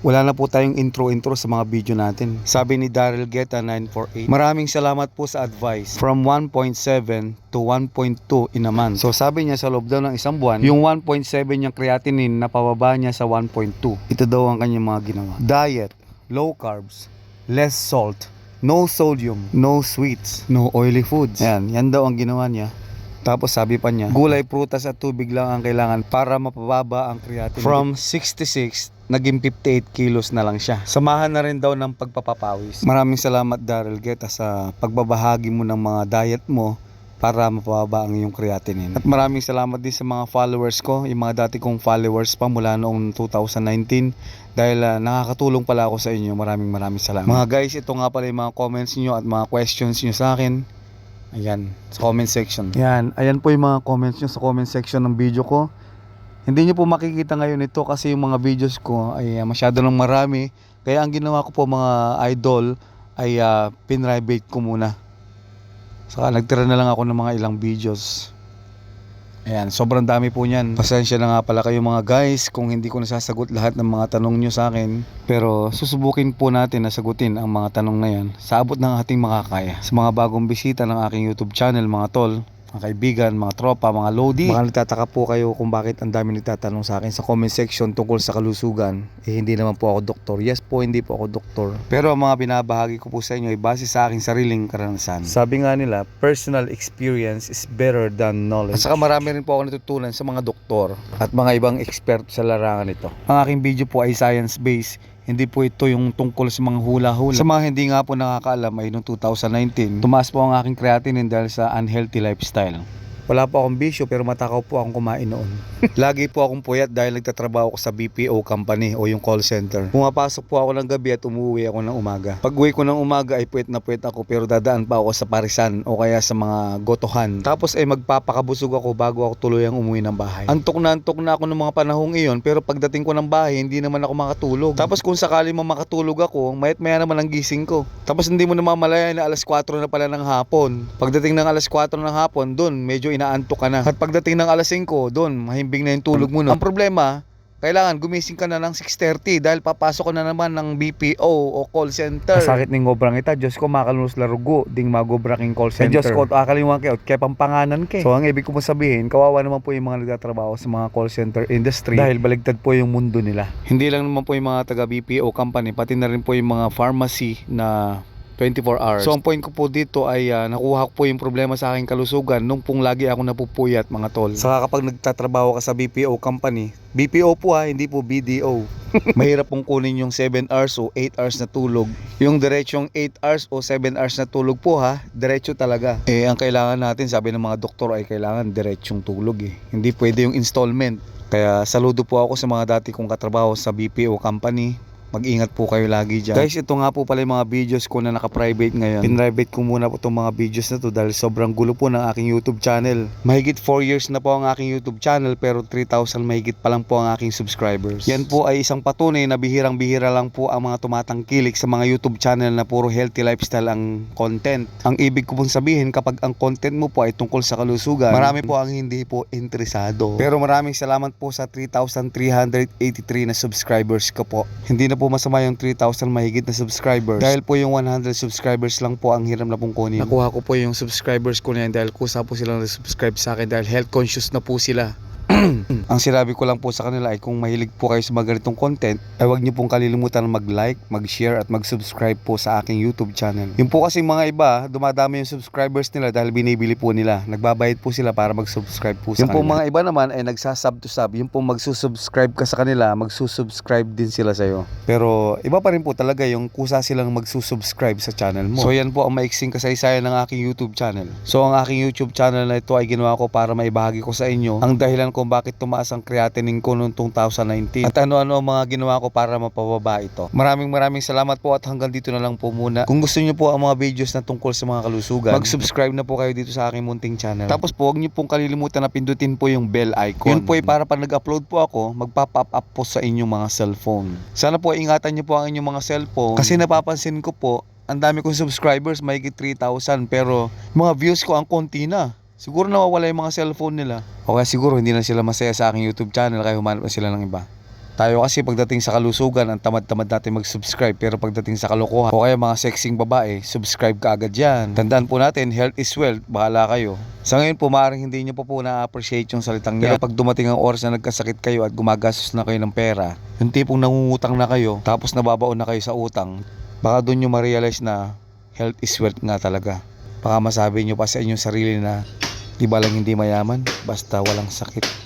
wala na po tayong intro-intro sa mga video natin. Sabi ni Daryl Guetta 948, maraming salamat po sa advice. From 1.7 to 1.2 in a month. So sabi niya sa loob daw ng isang buwan, yung 1.7 niyang creatinine napababa niya sa 1.2. Ito daw ang kanyang mga ginawa. Diet, low carbs, less salt, no sodium, no sweets, no oily foods. Yan, yan daw ang ginawa niya. Tapos sabi pa niya, gulay, prutas at tubig lang ang kailangan para mapababa ang creatinine. From 66, naging 58 kilos na lang siya. Samahan na rin daw ng pagpapapawis. Maraming salamat Daryl Guetta sa pagbabahagi mo ng mga diet mo para mapababa ang iyong creatinine. At maraming salamat din sa mga followers ko, yung mga dati kong followers pa mula noong 2019 dahil ah, nakakatulong pala ako sa inyo. Maraming maraming salamat. Mga guys, ito nga pala yung mga comments nyo at mga questions nyo sa akin. Ayan, sa comment section. Yan, ayan po yung mga comments nyo sa comment section ng video ko. Hindi nyo po makikita ngayon ito kasi yung mga videos ko ay ah, masyado lang marami. Kaya ang ginawa ko po mga idol ay uh, pinrivate ko muna. Saka nagtira na lang ako ng mga ilang videos. Ayan, sobrang dami po niyan. Pasensya na nga pala kayo mga guys kung hindi ko nasasagot lahat ng mga tanong nyo sa akin. Pero susubukin po natin na sagutin ang mga tanong na yan sa abot ng ating makakaya. Sa mga bagong bisita ng aking YouTube channel mga tol, mga kaibigan, mga tropa, mga lodi. Baka nagtataka po kayo kung bakit ang dami nagtatanong sa akin sa comment section tungkol sa kalusugan. Eh hindi naman po ako doktor. Yes po, hindi po ako doktor. Pero ang mga binabahagi ko po sa inyo ay base sa aking sariling karanasan. Sabi nga nila, personal experience is better than knowledge. At saka marami rin po ako natutunan sa mga doktor at mga ibang expert sa larangan nito. Ang aking video po ay science-based hindi po ito yung tungkol sa mga hula-hula. Sa mga hindi nga po nakakaalam ay noong 2019, tumaas po ang aking creatinine dahil sa unhealthy lifestyle. Wala po akong bisyo pero matakaw po akong kumain noon. Lagi po akong puyat dahil nagtatrabaho ako sa BPO company o yung call center. Pumapasok po ako ng gabi at umuwi ako ng umaga. Pag uwi ko ng umaga ay puyat na puyat ako pero dadaan pa ako sa parisan o kaya sa mga gotohan. Tapos ay magpapakabusog ako bago ako tuluyang umuwi ng bahay. Antok na antok na ako ng mga panahong iyon pero pagdating ko ng bahay hindi naman ako makatulog. Tapos kung sakali mo makatulog ako, mayat maya naman ang gising ko. Tapos hindi mo namamalayan na alas 4 na pala ng hapon. Pagdating ng alas 4 ng hapon, doon medyo inaantok ka na. At pagdating ng alas 5, doon mahimbing na yung tulog mo no. Ang problema, kailangan gumising ka na ng 6.30 dahil papasok ka na naman ng BPO o call center. Kasakit ning gobrang ita, Diyos ko makalunos larugo, ding magobra king call center. Diyos ko, akalimutan kayo, kaya pampanganan ke. So ang ibig ko po sabihin, kawawa naman po yung mga nagtatrabaho sa mga call center industry dahil baligtad po yung mundo nila. Hindi lang naman po yung mga taga BPO company, pati na rin po yung mga pharmacy na 24 hours. So ang point ko po dito ay ah, nakuha ko po yung problema sa aking kalusugan nung pong lagi ako napupuyat mga tol. Saka kapag nagtatrabaho ka sa BPO company, BPO po ha, hindi po BDO. Mahirap pong kunin yung 7 hours o 8 hours na tulog. Yung diretsong 8 hours o 7 hours na tulog po ha, diretso talaga. Eh ang kailangan natin, sabi ng mga doktor ay kailangan diretsong tulog eh. Hindi pwede yung installment. Kaya saludo po ako sa mga dati kong katrabaho sa BPO company. Mag-ingat po kayo lagi dyan. Guys, ito nga po pala yung mga videos ko na naka-private ngayon. Pinrivate ko muna po itong mga videos na to dahil sobrang gulo po ng aking YouTube channel. Mahigit 4 years na po ang aking YouTube channel pero 3,000 mahigit pa lang po ang aking subscribers. Yan po ay isang patunay na bihirang-bihira lang po ang mga tumatangkilik sa mga YouTube channel na puro healthy lifestyle ang content. Ang ibig ko pong sabihin kapag ang content mo po ay tungkol sa kalusugan, marami po ang hindi po interesado. Pero maraming salamat po sa 3,383 na subscribers ko po. Hindi na po masama yung 3,000 mahigit na subscribers. Dahil po yung 100 subscribers lang po ang hiram na pong kunin. Nakuha ko po yung subscribers ko na yan dahil kusa po silang subscribe sa akin dahil health conscious na po sila. ang sinabi ko lang po sa kanila ay kung mahilig po kayo sa mga ganitong content, ay huwag niyo pong kalilimutan mag-like, mag-share at mag-subscribe po sa aking YouTube channel. Yung po kasi mga iba, dumadami yung subscribers nila dahil binibili po nila. Nagbabayad po sila para mag-subscribe po sa Yung kanila. po mga iba naman ay nagsasub to sub. Yung po magsusubscribe ka sa kanila, magsusubscribe din sila sa'yo. Pero iba pa rin po talaga yung kusa silang magsusubscribe sa channel mo. So yan po ang maiksing kasaysayan ng aking YouTube channel. So ang aking YouTube channel na ito ay ginawa ko para maibahagi ko sa inyo ang dahilan kung bakit tumaas ang creatinine ko noong 2019 at ano-ano ang mga ginawa ko para mapababa ito. Maraming maraming salamat po at hanggang dito na lang po muna. Kung gusto niyo po ang mga videos na tungkol sa mga kalusugan, mag-subscribe na po kayo dito sa aking munting channel. Tapos po, huwag niyo pong kalilimutan na pindutin po yung bell icon. Yun po ay para pag nag-upload po ako, magpa-pop up po sa inyong mga cellphone. Sana po ingatan niyo po ang inyong mga cellphone kasi napapansin ko po, ang dami kong subscribers, mahigit 3,000 pero mga views ko ang konti na. Siguro nawawala yung mga cellphone nila. O kaya siguro hindi na sila masaya sa aking YouTube channel kaya humanap na sila ng iba. Tayo kasi pagdating sa kalusugan, ang tamad-tamad natin mag-subscribe. Pero pagdating sa kalokohan, o kaya mga sexing babae, subscribe ka agad yan. Tandaan po natin, health is wealth. Bahala kayo. Sa ngayon po, maaaring hindi nyo pa po na-appreciate yung salitang yan. Pero pag dumating ang oras na nagkasakit kayo at gumagastos na kayo ng pera, yung tipong nangungutang na kayo, tapos nababaon na kayo sa utang, baka doon nyo ma-realize na health is wealth nga talaga. Baka masabi nyo pa sa inyong sarili na di ba lang hindi mayaman, basta walang sakit.